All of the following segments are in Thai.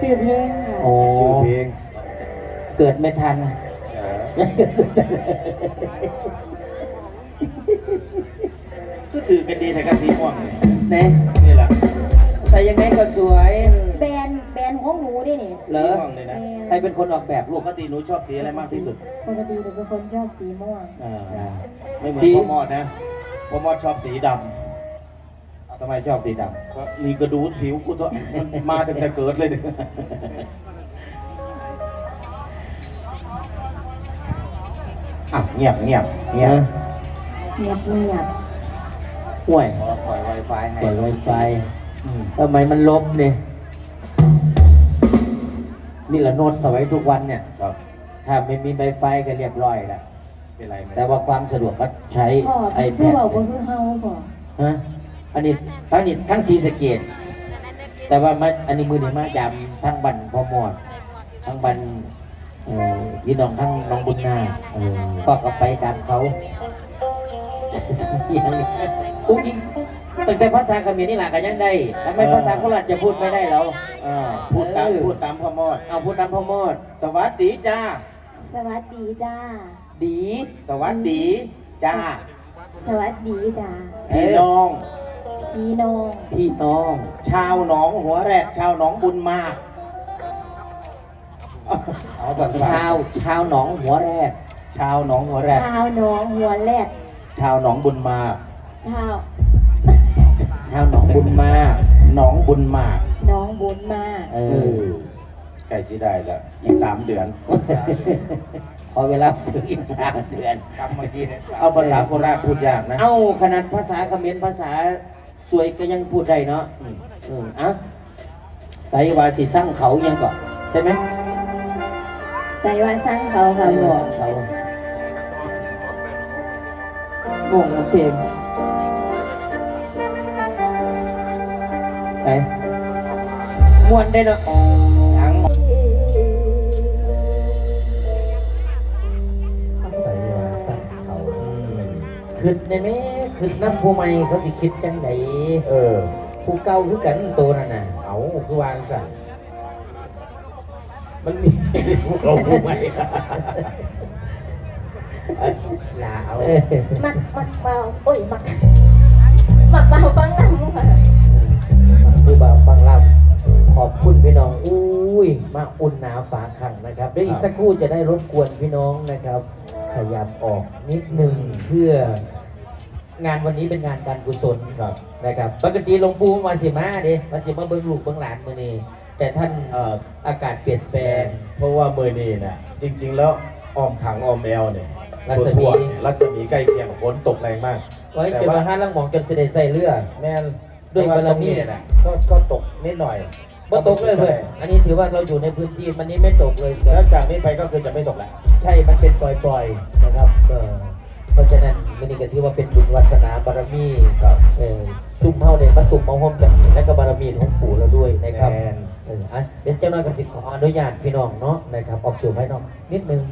ซื้อเพลงค่ะโอ้ชื่อเพลงเกิดไม่ทันเออก็ถือกันดีแต่กันสีม่วงนี่เนี่ยนี่แหละใส่ยังไงก็สวย แบรนด์แบรนด์ของหนูดินี่เหรสีอม่วงเลยนะใครเป็นคนออกแบบลูปกกติหนูชอบสีอะไรมากที่สุดปกติหนูเป็นคนชอบสีม่วง อ่าไม่เหมือนสีพ่อมอดนะพ่อมอดชอบสีด ทำไมชอบสีดำก็มีกระดูดผิวกูตัวมันมาตั้งแต่เกิดเลยเนี่ยอะเงียบเงียบำเงียบนะเงียบเงียบห่วยปล่อยไวไฟให้ปล่อยไวไฟอืมทำไมมันลบเนี่ยนี่แหละโน้ตสวัยทุกวันเนี่ยครับถ้าไม่มีไวไฟก็เรียบร้อยแล้วเป็นไรไหมแต่ว่าความสะดวกก็ใช้พ่อไอพี่แพคือดบอกว่าคือเฮาพ่อฮะ อันนี้ทั้งนี้ทั้งสีสะเกต แต่ว่ามาอันนี้มือนี่มายำทั้งบันพอหมอดทั้งบันเอ่อพี่น้องทั้งน้องบุญนาเออก็ก็ไปตามเขาสำเนียงอุ้งอิงตั้งแต่ภาษาเขมรนี่แหละก็ยังได้ทำไมภาษาโคราชจะพูดไม่ได้แล้วอ่าพูดตามเออพูดตามพ่อมอดเอาพูดตามพ่อหมอด สวัสดีจ้า สวัสดีจ้า ดี สวัสดีจ้า สวัสดีจ้า พี่น้อง พี่น้องพี่น้อง ชาวหนองหัวแรดชาวหนองบุญมาเอาแบบชาวชาวหนองหัวแรกชาวหนองหัวแรดชาวหน้องหัวแรดชาวหนองบุญมาชาวชาวหนองบุญมาหนองบุญมาน้องบุญมาเอเอออใกล้จะได้แล้วอีกสามเดือนพอเวลาฝึกอีกสามเดือนเอาภาษาโคราชพูดยากนะ เอ้าขนาดภาษาเขมรภาษา สวยก็ยังพูดได้เนาะอืมเอออะไสวาสิสร้างเขายังก่อนใช่ไหมใส่ว่าสร้างเขาไสค่ะวาบอสกร้างเขางงนะเพลงไปมวนได้เนาะทั้งไสวาสร้างเขาคิดได้ไหม คิดน้ำผู้ใหม่เขาสิคิดจังไดเออ ผู้เก่าคือกันตัวนั่นน่ะ เอาคือวางสั่นมันมีภูเขาภูไหมลาเอาเอ้ยมักมักเบาโอ้ยมักมักเบาฟังลำค่ะผู้บ่าวฟังลำขอบคุณพี่น้องอุ้ยมาอุ่นหนาฝาขังนะครับเดี๋ยวอีกสักครู่จะได้รบกวนพี่น้องนะครับ ขยับออกนิดหนึ่งเพื่อ งานวันนี้เป็นงานการกุศลครับ นะครับปกติหลวงปู่มาสิมาเด้มาสิมาเบิ้งลูกเบิ้งหลานมือนี้แต่ท่านเอ่ออากาศเปลี่ยนแปลง เพราะว่ามือนี้นะจริง ๆ แล้วออมถังออมแอลเนี่ยรัศมี ทั่วๆรัศมีใกล้เคียงฝนตกแรงมาก ไว้แต่จนว่ามาห้าลังหมองจนเสด็จใส่เรือ แม่นด้วยบารมีแต่ว่ตงนี้นะก็ก็ตกนิดหน่อยบ่ตกเลยเพื่อนอันนี้ถือว่าเราอยู่ในพื้นที่มันนี้ไม่ตกเลย แล้วจากนี้ไปก็คือจะไม่ตกแล้ว ใช่ มันเป็นปล่อยๆนะครับเออ เพราะฉะนั้นมันนี่ก็ถือว่าเป็นบุญวัสนาบารมีกับเออซุ่มเฮาในพระตุ่มมาห่มกันและก็บารมีของปู่เราด้วยนะครับแม่นเอออะเดี๋ยวเจ้าหน้าที่สิขออนุญาตพี่น้องเนาะนะครับออกสู่ภายนอกนิดนึง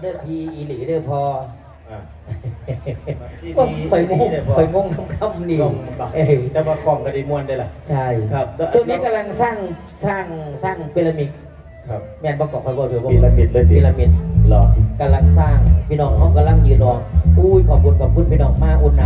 เด้อพี่อีหลีเด้อพออะที่ก็ดีคอยงงที่ดีคอยงงทำคำนี่กล้องบักเอ้ยแต่ว่าของก็ดีมวนได้ล่ะใช่ครับช่วงนี้กำลังสร้างสร้างสร้างพีระมิดครับแม่นประกอบคอยบอกเถอะพีระมิดเลยดิพีระมิดหรอกำลังสร้างพี่น้องเขากำลังยืนรออุ้ยขอบคุณขอบคุณพี่น้องมากอุ่นหนา